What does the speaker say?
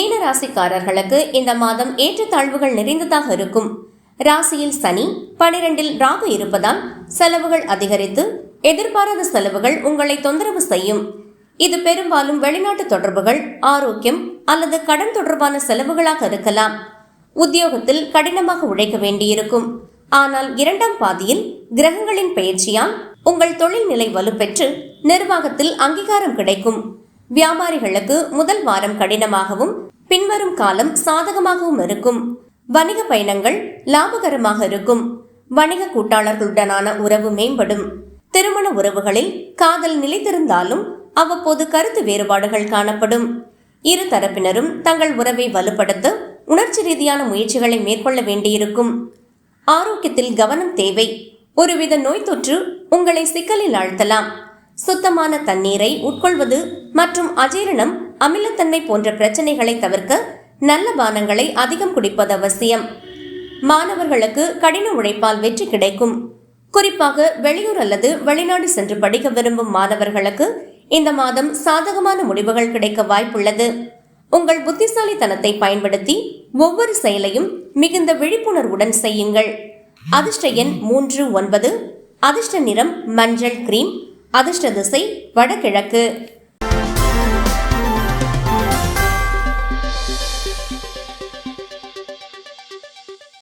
ராசிக்காரர்களுக்கு இந்த மாதம் ஏற்றத்தாழ்வுகள் நிறைந்ததாக இருக்கும். ராசியில் சனி பனிரெண்டில் ராகு இருப்பதால் செலவுகள் அதிகரித்து எதிர்பாராத செலவுகள் உங்களை தொந்தரவு செய்யும். இது பெரும்பாலும் வெளிநாட்டு தொடர்புகள் ஆரோக்கியம் அல்லது கடன் தொடர்பான செலவுகளாக இருக்கலாம். உத்தியோகத்தில் கடினமாக உழைக்க வேண்டியிருக்கும். ஆனால் இரண்டாம் பாதியில் கிரகங்களின் பயிற்சியால் உங்கள் தொழில் நிலை வலுப்பெற்று நிர்வாகத்தில் அங்கீகாரம் கிடைக்கும். வியாபாரிகளுக்கு முதல் வாரம் கடினமாகவும் பின்வரும் காலம் சாதகமாகவும் இருக்கும். வணிக பயணங்கள் லாபகரமாக இருக்கும். வணிக கூட்டாளர்களுடனான உறவு மேம்படும். திருமண உறவுகளில் காதல் நிலைத்திருந்தாலும் அவ்வப்போது கருத்து வேறுபாடுகள் காணப்படும். இரு தரப்பினரும் தங்கள் உறவை வலுப்படுத்த உணர்ச்சி ரீதியான முயற்சிகளை மேற்கொள்ள வேண்டியிருக்கும். ஆரோக்கியத்தில் கவனம் தேவை. ஒருவித நோய் தொற்று உங்களை சிக்கலில் ஆழ்த்தலாம். சுத்தமான தண்ணீரை உட்கொள்வது மற்றும் அஜீரணம் அமிலத்தன்மை போன்ற பிரச்சனைகளை தவிர்க்க நல்ல பானங்களை அதிகம் குடிப்பது அவசியம். மாணவர்களுக்கு கடின உழைப்பால் வெற்றி கிடைக்கும். குறிப்பாக வெளியூர் அல்லது வெளிநாடு சென்று படிக்க விரும்பும் மாணவர்களுக்கு இந்த மாதம் சாதகமான முடிவுகள் கிடைக்க வாய்ப்புள்ளது. உங்கள் புத்திசாலித்தனத்தை பயன்படுத்தி ஒவ்வொரு செயலையும் மிகுந்த விழிப்புணர்வுடன் செய்யுங்கள். அதிர்ஷ்ட எண் மூன்று ஒன்பது அதிர்ஷ்ட நிறம் மஞ்சள் கிரீம் அதிர்ஷ்ட திசை வடகிழக்கு.